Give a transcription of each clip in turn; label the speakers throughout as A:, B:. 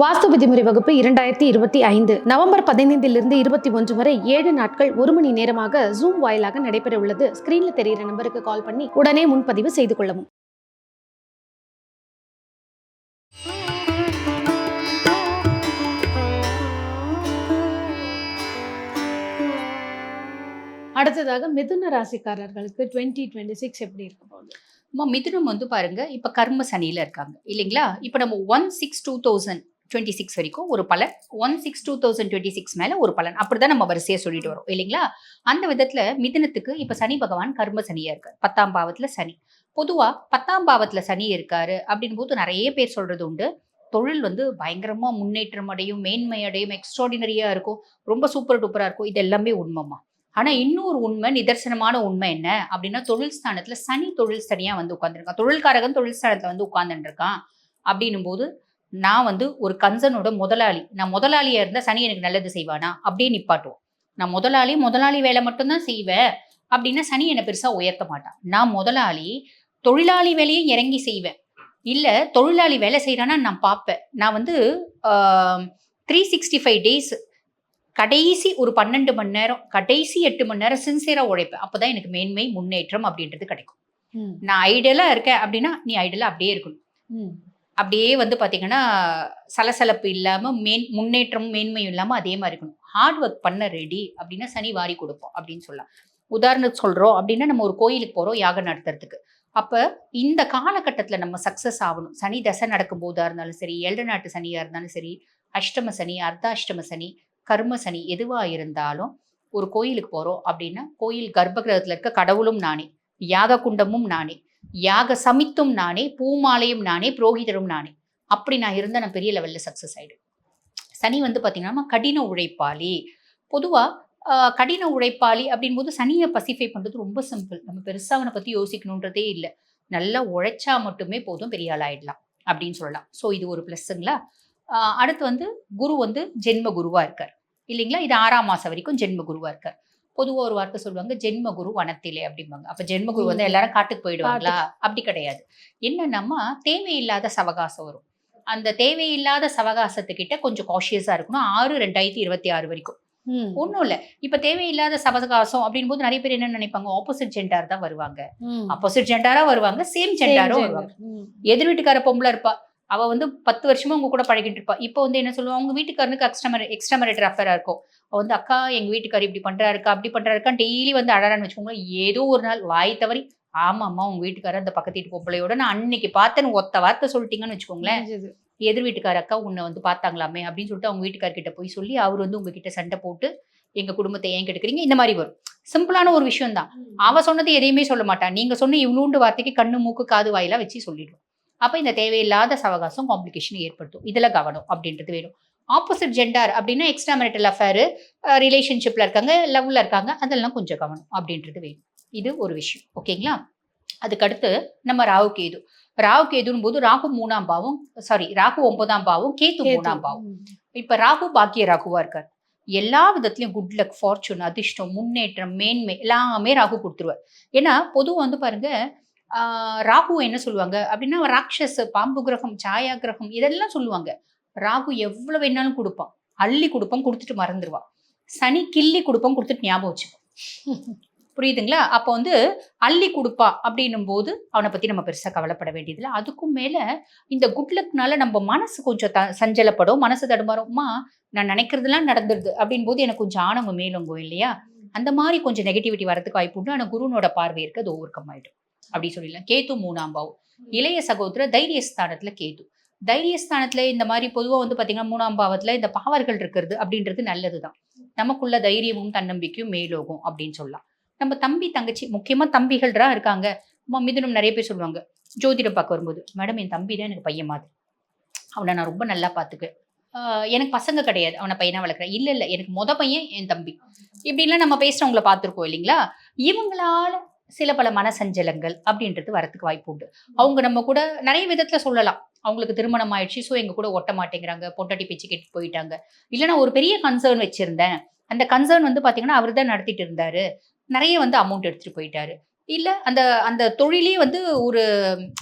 A: வாஸ்து விதிமுறை வகுப்பு இரண்டாயிரத்தி இருபத்தி ஐந்து நவம்பர் பதினைந்திலிருந்து இருபத்தி ஒன்று வரை ஏழு நாட்கள் ஒரு மணி நேரமாக ஜூம் வாயிலாக நடைபெற உள்ளது. ஸ்கிரீன்ல தெரிகிற நம்பருக்கு கால் பண்ணி உடனே முன்பதிவு செய்து கொள்ளவும். அடுத்ததாக மிதுன ராசிக்காரர்களுக்கு டுவெண்ட்டி டுவெண்ட்டி சிக்ஸ் எப்படி இருக்க போகுது?
B: மிதுனம் வந்து பாருங்க இப்ப கர்ம சனியில இருக்காங்க. இல்லைங்களா? இப்ப நம்ம one six two thousand twenty six வரைக்கும் ஒரு பலன் one six two thousand twenty six மேலே ஒரு பலன். அப்படிதான் நம்ம வரிசையாக சொல்லிட்டு வரோம் இல்லைங்களா? அந்த விதத்தில் மிதனத்துக்கு இப்போ சனி பகவான் கர்ம சனியாக இருக்கார். பத்தாம் பாவத்தில் சனி. பொதுவாக பத்தாம் பாவத்தில் சனி இருக்காரு அப்படின் போது நிறைய பேர் சொல்கிறது உண்டு. தொழில் வந்து பயங்கரமாக முன்னேற்றம் அடையும் மேன்மை அடையும் எக்ஸ்ட்ராடினரியாக இருக்கும் ரொம்ப சூப்பர் டூப்பராக இருக்கும். இது எல்லாமே உண்மைமா ஆனால் இன்னொரு உண்மை நிதர்சனமான உண்மை என்ன? அப்படின்னா தொழில் ஸ்தானத்தில் சனி தொழில் சனியாக வந்து உட்காந்துருக்கான் தொழில்காரகன் தொழில் ஸ்தானத்தில் வந்து உட்காந்துருக்கான் அப்படின்னும் போது நான் வந்து ஒரு கன்சனோட முதலாளி. நான் முதலாளியா இருந்தா சனி எனக்கு நல்லது செய்வானா? அப்படியே நிப்பாட்டுவோம். நான் முதலாளி முதலாளி வேலை மட்டும்தான் செய்வேன் அப்படின்னா சனி என்னை பெருசா உயர்த்த மாட்டான். நான் முதலாளி தொழிலாளி வேலையும் இறங்கி செய்வேன். இல்ல தொழிலாளி வேலை செய்யறானா நான் பார்ப்பேன். நான் வந்து த்ரீ சிக்ஸ்டி ஃபைவ் டேஸ் கடைசி ஒரு பன்னெண்டு மணி நேரம் கடைசி எட்டு மணி நேரம் சின்சியரா உழைப்பேன். அப்பதான் எனக்கு மேன்மை முன்னேற்றம் அப்படின்றது கிடைக்கும். நான் ஐடியலா இருக்கேன் அப்படின்னா நீ ஐடியலா அப்படியே இருக்கணும். அப்படியே வந்து பார்த்தீங்கன்னா சலசலப்பு இல்லாமல் மேன் முன்னேற்றம் மேன்மையும் இல்லாமல் அதே மாதிரி இருக்கணும். ஹார்ட் ஒர்க் பண்ண ரெடி அப்படின்னா சனி வாரி கொடுப்போம் அப்படின்னு சொல்லலாம். உதாரணத்துக்கு சொல்கிறோம் அப்படின்னா நம்ம ஒரு கோயிலுக்கு போகிறோம் யாகம் நடத்துறதுக்கு. அப்போ இந்த காலகட்டத்தில் நம்ம சக்ஸஸ் ஆகணும். சனி தசை நடக்கும் போதாக இருந்தாலும் சரி ஏழு நாட்டு சனியாக இருந்தாலும் சரி அஷ்டம சனி அர்த்தாஷ்டம சனி கர்ம சனி எதுவாக இருந்தாலும் ஒரு கோயிலுக்கு போகிறோம் அப்படின்னா கோயில் கர்ப்பகிரகத்தில் இருக்க கடவுளும் நானே யாக குண்டமும் நானே. யாக சமித்தும் நானே பூமாலையும் நானே புரோகிதரும் நானே. அப்படி நான் இருந்தால் நான் பெரிய லெவலில் சக்ஸஸ் ஆகிடும் சனி வந்து பார்த்தீங்கன்னா கடின உழைப்பாளி. பொதுவாக கடின உழைப்பாளி அப்படின்போது சனியை பசிஃபை பண்ணுறது ரொம்ப சிம்பிள் நம்ம பெருசாக அவனை பற்றி யோசிக்கணுன்றதே இல்லை. நல்லா உழைச்சா மட்டுமே போதும் பெரிய ஆள் ஆகிடலாம் அப்படின்னு சொல்லலாம். ஸோ இது ஒரு ப்ளஸ்ஸுங்களா அடுத்து வந்து குரு வந்து ஜென்ம குருவாக இருக்கார். இல்லைங்களா? இது ஆறாம் மாதம் வரைக்கும் ஜென்ம குருவாக இருக்கார். பொதுவா ஒரு வார்த்தை சொல்லுவாங்க ஜென்ம குரு வனத்திலே அப்படிம்பாங்க. அப்ப ஜென்ம குரு வந்து எல்லாரும் காட்டுக்கு போயிடுவாங்களா? அப்படி கிடையாது. என்னன்னா தேவையில்லாத சவகாசம் வரும். அந்த தேவையில்லாத சவகாசத்துக்கிட்ட கொஞ்சம் காஷியஸா இருக்கணும். ஆறு ரெண்டாயிரத்தி இருபத்தி ஆறு வரைக்கும். ஒன்றும் இல்லை. இப்ப தேவையில்லாத சவகாசம் அப்படின் போது நிறைய பேர் என்ன நினைப்பாங்க? ஆப்போசிட் ஜெண்டார் தான் வருவாங்க. ஆப்போசிட் ஜெண்டாரா வருவாங்க சேம் ஜெண்டாரும் வருவாங்க. எதிர் வீட்டுக்கார பொம்பளை இருப்பா. அவ வந்து பத்து வருஷமா உங்க கூட பழகிட்டு இருப்பா. இப்போ வந்து என்ன சொல்லுவா? உங்க வீட்டுக்காரனுக்கு எக்ஸ்ட்ரா எக்ஸ்ட்ரா மேரிட்டர் அஃபேரா இருக்கும். அவ வந்து அக்கா எங்க வீட்டுக்காரர் இப்படி பண்றாருக்கா அப்படி பண்றாருக்கா டெய்லி வந்து அழறான்னு வச்சுக்கோங்களேன். ஏதோ ஒரு நாள் வாய் தவறி ஆமா அம்மா உங்க வீட்டுக்காரர் அந்த பக்கத்து வீட்டு பொம்பளையோட நான் அன்னைக்கு பார்த்தேன்னு ஒத்த வார்த்தை சொல்லிட்டீங்கன்னு வச்சுக்கோங்களேன். எதிர் வீட்டுக்கார அக்கா உன்னை வந்து பார்த்தாங்களாமே அப்படின்னு சொல்லிட்டு அவங்க வீட்டுக்காரர்கிட்ட போய் சொல்லி அவர் வந்து உங்ககிட்ட சண்டை போட்டு எங்க குடும்பத்தை ஏன் கெடுக்குறீங்க? இந்த மாதிரி வரும். சிம்பிளான ஒரு விஷயம் தான் அவ சொன்னது எதையுமே சொல்ல மாட்டான் நீங்க சொன்ன இவ்வளோண்டு வார்த்தைக்கு கண்ணு மூக்கு காது வாயிலாம் வச்சு சொல்லிடுவோம் அப்ப இந்த தேவையில்லாத சவகாசம் காம்ப்ளிகேஷன் ஏற்படுத்தும். இதுல கவனம் அப்படின்றது வேணும். ஆப்போசிட் ஜெண்டார் அப்படின்னா எக்ஸ்ட்ரா மேரிட்டல் அஃபேர் ரிலேஷன்ஷிப்ல இருக்காங்க லவ்ல இருக்காங்க அதெல்லாம் கொஞ்சம் கவனம் அப்படின்றது வேணும். இது ஒரு விஷயம். ஓகேங்களா அதுக்கடுத்து நம்ம ராகு கேது. ராகு கேதுன்னு போது ராகு மூணாம் பாவம் சாரி ராகு ஒன்பதாம் பாவம் கேது மூணாம் பாவம். இப்ப ராகு பாக்கிய ராகுவா இருக்கார். எல்லா விதத்துலயும் குட் லக் ஃபார்ச்சூன் அதிர்ஷ்டம் முன்னேற்றம் மேன்மை எல்லாமே ராகு கொடுத்துருவார். ஏன்னா பொதுவா வந்து பாருங்க ராகு என்ன சொல்லுவாங்க? அப்படின்னா ராட்சஸ் பாம்பு கிரகம் சாயா கிரகம் இதெல்லாம் சொல்லுவாங்க. ராகு எவ்வளவு வேணாலும் கொடுப்பான். அள்ளி கொடுப்பான் கொடுத்துட்டு மறந்துடுவான் சனி கிள்ளி கொடுப்பான் கொடுத்துட்டு ஞாபகம் வச்சுப்பான் புரியுதுங்களா? அப்போ வந்து அள்ளி கொடுப்பா அப்படின்னும் போது அவனை பத்தி நம்ம பெருசாக கவலைப்பட வேண்டியதில்லை. அதுக்கும் மேல இந்த குட் லக்னால நம்ம மனசு கொஞ்சம் த சஞ்சலப்படும் மனசு தடுமாறும்மா நான் நினைக்கிறதெல்லாம் நடந்துருது அப்படின் போது எனக்கு கொஞ்சம் ஆணவம் மேலோங்கும் இல்லையா? அந்த மாதிரி கொஞ்சம் நெகட்டிவிட்டி வரதுக்கு வாய்ப்பு உண்டு. ஆனால் குருனோட பார்வை இருக்கு அது ஓவர் கம் ஆயிடும். அப்படி சொல்லிடலாம். கேத்து மூணாம் பாவம். இளைய சகோதர தைரியஸ்தானத்துல கேத்து தைரியஸ்தானத்துல இந்த மாதிரி பொதுவா வந்து பாத்தீங்கன்னா மூணாம் பாவத்துல இந்த பாவர்கள் இருக்கிறது அப்படின்றது நல்லதுதான். நமக்குள்ள தைரியமும் தன்னம்பிக்கையும் மேலோகும் அப்படின்னு சொல்லலாம். நம்ம தம்பி தங்கச்சி முக்கியமா தம்பிகள்ரா இருக்காங்க. மிதுனம் நிறைய பேர் சொல்லுவாங்க. ஜோதிடம் பார்க்க வரும்போது மேடம் என் தம்பி தான் எனக்கு பையன் மாதிரி. அவனை நான் ரொம்ப நல்லா பார்த்துக்குவேன். எனக்கு பசங்க கிடையாது. அவனை பையனா வளர்க்குறேன். இல்ல இல்ல எனக்கு மொத பையன் என் தம்பி. இப்படிலாம் நம்ம பேசுகிறவங்கள பார்த்துருக்கோம் இல்லைங்களா? இவங்களால சில பல மனசஞ்சலங்கள் அப்படின்றது வரத்துக்கு வாய்ப்பு உண்டு. அவங்க நம்ம கூட நிறைய விதத்துல சொல்லலாம். அவங்களுக்கு திருமணம் ஆயிடுச்சு ஸோ எங்க கூட ஒட்ட மாட்டேங்கிறாங்க பொட்டாட்டி பேச்சு கேட்டு போயிட்டாங்க. இல்ல நான் ஒரு பெரிய கன்சர்ன் வச்சிருந்தேன். அந்த கன்சர்ன் வந்து பாத்தீங்கன்னா அவர் தான் நடத்திட்டு இருந்தாரு. நிறைய வந்து அமௌண்ட் எடுத்துட்டு போயிட்டாரு. இல்ல அந்த அந்த தொழிலே வந்து ஒரு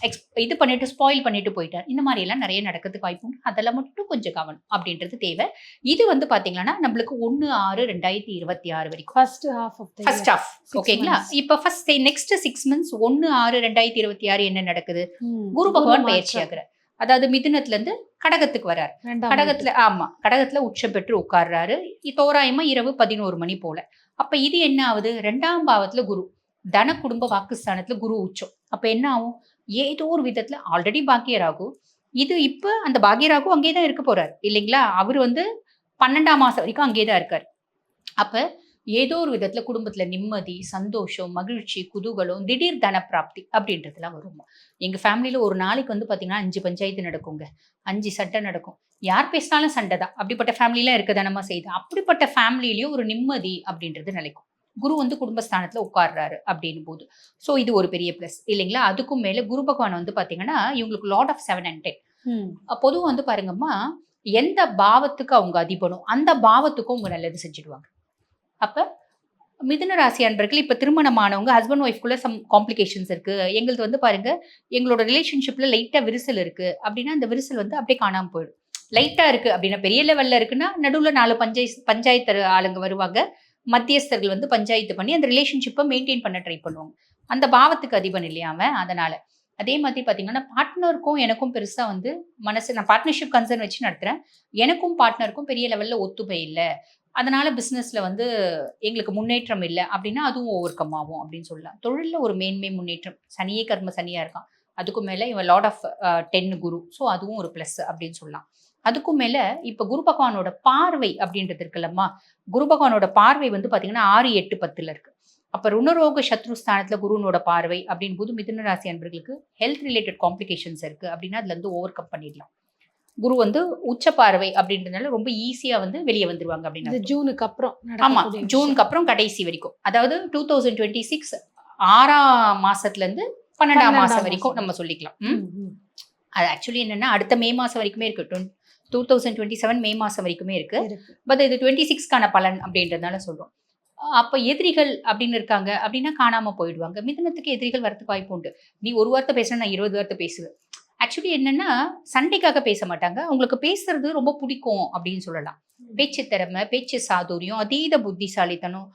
B: எக்ஸ் இது பண்ணிட்டு ஸ்பாயில் பண்ணிட்டு போயிட்டார். இந்த மாதிரி எல்லாம் நிறைய நடக்கிறதுக்கு வாய்ப்பு உண்டு. அதெல்லாம் மட்டும் கொஞ்சம் கவனம் அப்படின்றது தேவை. இது வந்து பாத்தீங்கன்னா நம்மளுக்கு ஒன்னு ஆறு ரெண்டாயிரத்தி இருபத்தி ஆறு வரைக்கும்.
A: ஃபர்ஸ்ட் ஹாஃப்
B: ஃபர்ஸ்ட் ஆஃப் ஓகேங்களா இப்ப ஃபர்ஸ்ட் நெக்ஸ்ட் சிக்ஸ் மந்த்ஸ் ஒன்னு ஆறு ரெண்டாயிரத்தி இருபத்தி ஆறு என்ன நடக்குது? குரு பகவான் பயிற்சி ஆகுறார் அதாவது மிதுனத்துல இருந்து கடகத்துக்கு வரார். கடகத்துல ஆமா கடகத்துல உச்சம் பெற்று உட்கார்றாரு. தோராயமா இரவு பதினோரு மணி போல. அப்ப இது என்ன ஆகுது? ரெண்டாம் பாவத்துல குரு. தன குடும்ப வாக்குஸ்தானத்துல குரு உச்சம். அப்ப என்ன ஆகும்? ஏதோ ஒரு விதத்துல ஆல்ரெடி பாக்கியராகு. இது இப்ப அந்த பாக்கியராகு அங்கேயே தான் இருக்க போறாரு. இல்லைங்களா? அவர் வந்து பன்னெண்டாம் மாசம் வரைக்கும் அங்கேயே தான் இருக்காரு. அப்ப ஏதோ ஒரு விதத்துல குடும்பத்துல நிம்மதி சந்தோஷம் மகிழ்ச்சி குதூகலம் திடீர் தன பிராப்தி அப்படின்றதுலாம் வரும்? எங்க ஃபேமிலியில ஒரு நாளைக்கு வந்து பாத்தீங்கன்னா அஞ்சு பஞ்சாயத்து நடக்குங்க. அஞ்சு சண்டை நடக்கும். யார் பேசினாலும் சண்டை தான். அப்படிப்பட்ட ஃபேமிலியெலாம் இருக்க தானமா செய்யுது அப்படிப்பட்ட ஃபேமிலிலயும் ஒரு நிம்மதி அப்படின்றது நிலைக்கும். குரு வந்து குடும்பஸ்தானத்துல உட்கார்றாரு அப்படின்னும் போது ஸோ இது ஒரு பெரிய ப்ளஸ் இல்லைங்களா? அதுக்கும் மேல குரு பகவான் வந்து பாத்தீங்கன்னா இவங்களுக்கு lord of seven and ten பொதுவாக வந்து பாருங்கம்மா எந்த பாவத்துக்கு அவங்க அதிபனோ அந்த பாவத்துக்கும் அவங்க நல்லது செஞ்சுடுவாங்க. அப்ப மிதுன ராசி அன்பர்கள் இப்ப திருமணமானவங்க ஹஸ்பண்ட் ஒய்ஃப்குள்ள சம் காம்ப்ளிகேஷன்ஸ் இருக்கு. எங்களுது வந்து பாருங்க எங்களோட ரிலேஷன்ஷிப்ல லைட்டா விரிசல் இருக்கு. அப்படின்னா அந்த விரிசல் வந்து அப்படியே காணாம போயிடும். லைட்டா இருக்கு அப்படின்னா பெரிய லெவல்ல இருக்குன்னா நடுவுல நாலு பஞ்சாய பஞ்சாயத்து ஆளுங்க வருவாங்க. மத்தியஸ்தர்கள் வந்து பஞ்சாயத்து பண்ணி அந்த ரிலேஷன்ஷிப்பை மெயின்டைன் பண்ண ட்ரை பண்ணுவாங்க. அந்த பாவத்துக்கு அதிபன் இல்லையா அவன் அதனால. அதே மாதிரி பார்த்தீங்கன்னா பார்ட்னருக்கும் எனக்கும் பெருசாக வந்து மனசு நான் பார்ட்னர்ஷிப் கன்சர்ன் வச்சு நடத்துகிறேன் எனக்கும் பார்ட்னருக்கும் பெரிய லெவலில் ஒத்துமை இல்லை. அதனால பிஸ்னஸில் வந்து எங்களுக்கு முன்னேற்றம் இல்லை அப்படின்னா அதுவும் ஓவர் கம் ஆகும் அப்படின்னு சொல்லலாம். தொழிலில் ஒரு மேன்மை முன்னேற்றம். சனியே கர்ம சனியாக இருக்கான். அதுக்கும் மேலே இவன் lot of ten Guru. So அதுவும் ஒரு ப்ளஸ் அப்படின்னு சொல்லலாம். அதுக்கும் மேல இப்ப குரு பகவானோட பார்வை அப்படின்றது இருக்குல்லம்மா. குரு பகவானோட பார்வை வந்து பாத்தீங்கன்னா ஆறு எட்டு பத்துல இருக்கு. அப்ப ருணரோக சத்ரு ஸ்தானத்துல குருனோட பார்வை அப்படின் போது மிதுன ராசி அன்பர்களுக்கு ஹெல்த் ரிலேட்டட் காம்ப்ளிகேஷன்ஸ் இருக்கு அப்படின்னா அதுல இருந்து ஓவர் கம் பண்ணிடலாம். குரு வந்து உச்ச பார்வை அப்படின்றதுனால ரொம்ப ஈஸியா வந்து வெளியே வந்துருவாங்க அப்படின்னு
A: ஜூனுக்கு அப்புறம்
B: ஆமா. ஜூனுக்கு அப்புறம் கடைசி வரைக்கும். அதாவது டூ தௌசண்ட் டுவெண்ட்டி சிக்ஸ் ஆறாம் மாசத்துல இருந்து பன்னெண்டாம் மாசம் வரைக்கும். நம்ம சொல்லிக்கலாம். அது ஆக்சுவலி என்னன்னா அடுத்த மே மாசம் வரைக்குமே இருக்கு two thousand twenty seven May மாசம் வரைக்குமே இருக்கு.
A: இருக்கு.
B: பட் இது டுவெண்ட்டி சிக்ஸ்க்கான பலன் அப்படின்றதுனால சொல்றோம். அப்ப எதிரிகள் அப்படின்னு இருக்காங்க அப்படின்னா காணாம போயிடுவாங்க. மிதுனத்துக்கு எதிரிகள் வரதுக்கு வாய்ப்பு உண்டு. நீ ஒரு வார்த்தை பேசுனா நான் இருபது வார்த்தை பேசுவேன். ஆக்சுவலி என்னன்னா சண்டைக்காக பேச மாட்டாங்க. அவங்களுக்கு பேசுறது ரொம்ப பிடிக்கும் அப்படின்னு சொல்லலாம். பேச்சு திறமை பேச்சு சாதுரியம் அதீத புத்திசாலித்தனம்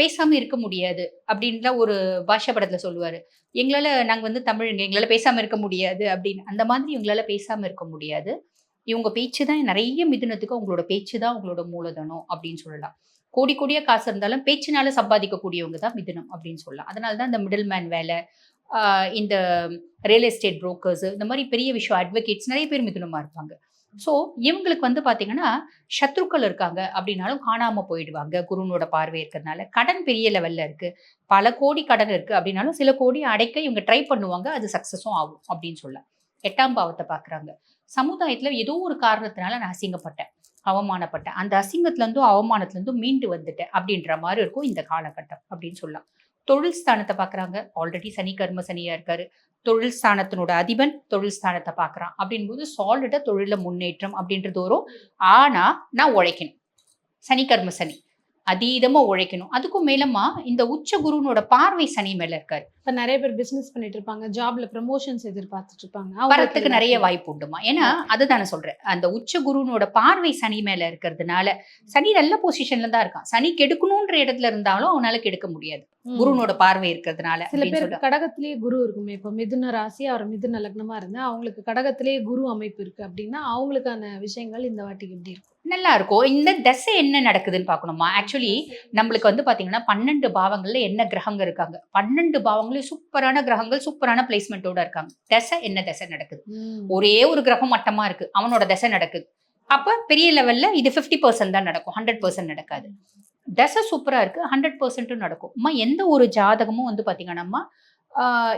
B: பேசாம இருக்க முடியாது அப்படின்லாம் ஒரு பாஷா படத்துல சொல்லுவாரு. எங்களால நாங்க வந்து தமிழுங்க எங்களால பேசாம இருக்க முடியாது அப்படின்னு. அந்த மாதிரி இவங்களால பேசாம இருக்க முடியாது. இவங்க பேச்சு தான் நிறைய மிதுனத்துக்கு அவங்களோட பேச்சு தான் அவங்களோட மூலதனம் அப்படின்னு சொல்லலாம். கோடி கோடியாக காசு இருந்தாலும் பேச்சினால சம்பாதிக்கக்கூடியவங்க தான் மிதுனம் அப்படின்னு சொல்லலாம். அதனால தான் இந்த மிடில் மேன் வேலை இந்த ரியல் எஸ்டேட் புரோக்கர்ஸ் இந்த மாதிரி பெரிய விஷயம் அட்வொகேட்ஸ் நிறைய பேர் மிதுனமாக இருப்பாங்க. ஸோ இவங்களுக்கு வந்து பார்த்தீங்கன்னா சத்ருக்கள் இருக்காங்க அப்படின்னாலும் காணாமல் போயிடுவாங்க குருனோட பார்வை இருக்கிறதுனால. கடன் பெரிய லெவலில் இருக்குது பல கோடி கடன் இருக்குது அப்படின்னாலும் சில கோடி அடைக்க இவங்க ட்ரை பண்ணுவாங்க அது சக்ஸஸும் ஆகும் அப்படின்னு சொல்லலாம். எட்டாம் பாவத்தை பார்க்குறாங்க சமுதாயத்தில் ஏதோ ஒரு காரணத்தினால நான் அசிங்கப்பட்டேன் அவமானப்பட்டேன். அந்த அசிங்கத்துலேருந்தும் அவமானத்துலேருந்தும் மீண்டு வந்துட்டேன் அப்படின்ற மாதிரி இருக்கும் இந்த காலகட்டம் அப்படின்னு சொல்லலாம். தொழில் ஸ்தானத்தை பார்க்குறாங்க. ஆல்ரெடி சனி கர்ம சனியாக இருக்காரு. தொழில் ஸ்தானத்தினோட அதிபன் தொழில் ஸ்தானத்தை பார்க்குறான். அப்படின்போது சாலிடாக தொழில முன்னேற்றம் அப்படின்றது வரும். ஆனால் நான் உழைக்கணும். சனி கர்ம சனி. அதீதமாக உழைக்கணும். அதுக்கும் மேலமா இந்த உச்ச குருவனோட பார்வை சனி மேலே இருக்காரு.
A: இப்ப நிறைய பேர் பிசினஸ் பண்ணிட்டு இருப்பாங்க ஜாப்ல ப்ரமோஷன்ஸ் எதிர்பார்த்துட்டு இருப்பாங்க.
B: வரத்துக்கு நிறைய வாய்ப்பு உண்டுமா ஏன்னா அதுதான் சொல்றேன். அந்த உச்ச குருனோட பார்வை சனி மேல இருக்கிறதுனால சனி நல்ல பொசிஷன்ல தான் இருக்கான். சனி கெடுக்கணும்ன்ற இடத்துல இருந்தாலும் அவனால கெடுக்க முடியாது. குருனோட பார்வை இருக்கிறதுனால
A: சில
B: சொல்றேன்.
A: கடகத்திலேயே குரு இருக்குமே. இப்ப மிதுன ராசி அவர் மிதுன லக்னமா இருந்தா அவங்களுக்கு கடகத்திலேயே குரு அமைப்பு இருக்கு அப்படின்னா அவங்களுக்கான விஷயங்கள் இந்த வாட்டிக்கு எப்படி இருக்கும்?
B: நல்லா இருக்கும். இந்த தசை என்ன நடக்குதுன்னு பார்க்கணுமா? ஆக்சுவலி நம்மளுக்கு வந்து பாத்தீங்கன்னா பன்னெண்டு பாவங்கள்ல என்ன கிரகங்க இருக்காங்க? பன்னெண்டு பாவங்களையும் சூப்பரான கிரகங்கள் சூப்பரான பிளேஸ்மெண்ட்டோட இருக்காங்க. தசை என்ன தசை நடக்குது. ஒரே ஒரு கிரகம் மட்டமா இருக்கு. அவனோட தசை நடக்குது. அப்ப பெரிய லெவல்ல இது 50% பர்சன்ட் தான் நடக்கும். ஹண்ட்ரட் பர்சன்ட் நடக்காது. தசை சூப்பரா இருக்கு. ஹண்ட்ரட் பர்சன்ட்டும் நடக்கும். அம்மா எந்த ஒரு ஜாதகமும் வந்து பாத்தீங்கன்னா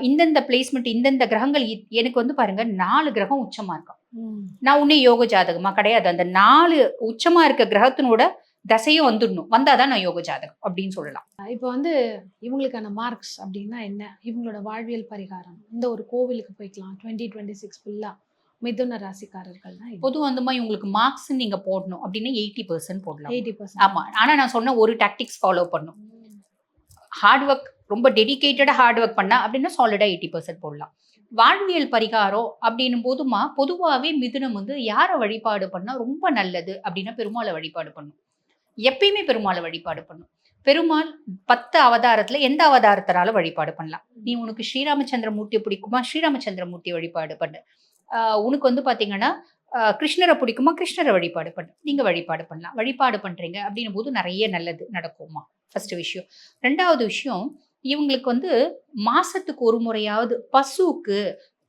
B: இந்தந்த பிளேஸ்மெண்ட் இந்தந்த கிரகங்கள் எனக்கு வந்து பாருங்க நாலு கிரகம் உச்சமா இருக்கும். நான் உன்னே யோக ஜாதகமா கிடையாது. அந்த நாலு உச்சமா இருக்க கிரகத்தினோட தசையும் வந்துடணும். வந்தாதான் நான் யோக ஜாதகம் அப்படின்னு சொல்லலாம்.
A: இப்போ வந்து இவங்களுக்கான மார்க்ஸ் அப்படின்னா என்ன? இவங்களோட வாழ்வியல் பரிகாரம். இந்த ஒரு கோவிலுக்கு போய்க்கலாம். டுவெண்ட்டி டுவெண்ட்டி சிக்ஸ் ஃபுல்லா மிதுன ராசிக்காரர்கள் தான்
B: பொது வந்துமா இவங்களுக்கு மார்க்ஸ் நீங்க போடணும் அப்படின்னா எயிட்டி பர்சன்ட் போடலாம்.
A: எயிட்டி பர்சன்ட்
B: ஆமா. ஆனா நான் சொன்ன ஒரு டாக்டிக்ஸ் ஃபாலோ பண்ணும். ஹார்ட் ஒர்க் ரொம்ப டெடிகேட்டடாக ஹார்ட் ஒர்க் பண்ணா அப்படின்னா சாலிடாக எயிட்டி பர்சன்ட் போடலாம். வாழ்வியல் பரிகாரம் அப்படின்னும் போதுமா பொதுவாகவே மிதுனம் வந்து யாரை வழிபாடு பண்ணால் ரொம்ப நல்லது அப்படின்னா பெருமாளை வழிபாடு பண்ணும். எப்பயுமே பெருமாளை வழிபாடு பண்ணும். பெருமாள் பத்து அவதாரத்துல எந்த அவதாரத்தினால வழிபாடு பண்ணலாம். நீ உனக்கு ஸ்ரீராமச்சந்திர மூர்த்தியை பிடிக்குமா? ஸ்ரீராமச்சந்திர மூர்த்தி வழிபாடு பண்ணு. உனக்கு வந்து பாத்தீங்கன்னா கிருஷ்ணரை பிடிக்குமா? கிருஷ்ணரை வழிபாடு பண்ணு. நீங்க வழிபாடு பண்ணலாம். வழிபாடு பண்றீங்க அப்படின்னும் போது நிறைய நல்லது நடக்குமா? ஃபர்ஸ்ட் விஷயம். ரெண்டாவது விஷயம் இவங்களுக்கு வந்து மாசத்துக்கு ஒரு முறையாவது பசுவுக்கு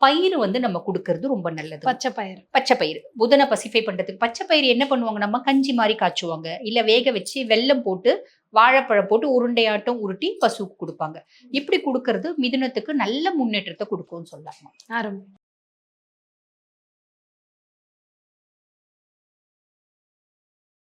B: பயிர் வந்து நம்ம கொடுக்கறது ரொம்ப நல்லது.
A: பச்சை பயிர்
B: பச்சை பயிர் புதனை பசிஃபை பண்றதுக்கு பச்சை பயிர் என்ன பண்ணுவாங்க? நம்ம கஞ்சி மாதிரி காய்ச்சுவாங்க. இல்ல வேக வச்சு வெல்லம் போட்டு வாழைப்பழம் போட்டு உருண்டையாட்டம் உருட்டி பசுவுக்கு கொடுப்பாங்க. இப்படி கொடுக்கறது மிதுனத்துக்கு நல்ல முன்னேற்றத்தை கொடுக்கும்னு சொல்லலாம்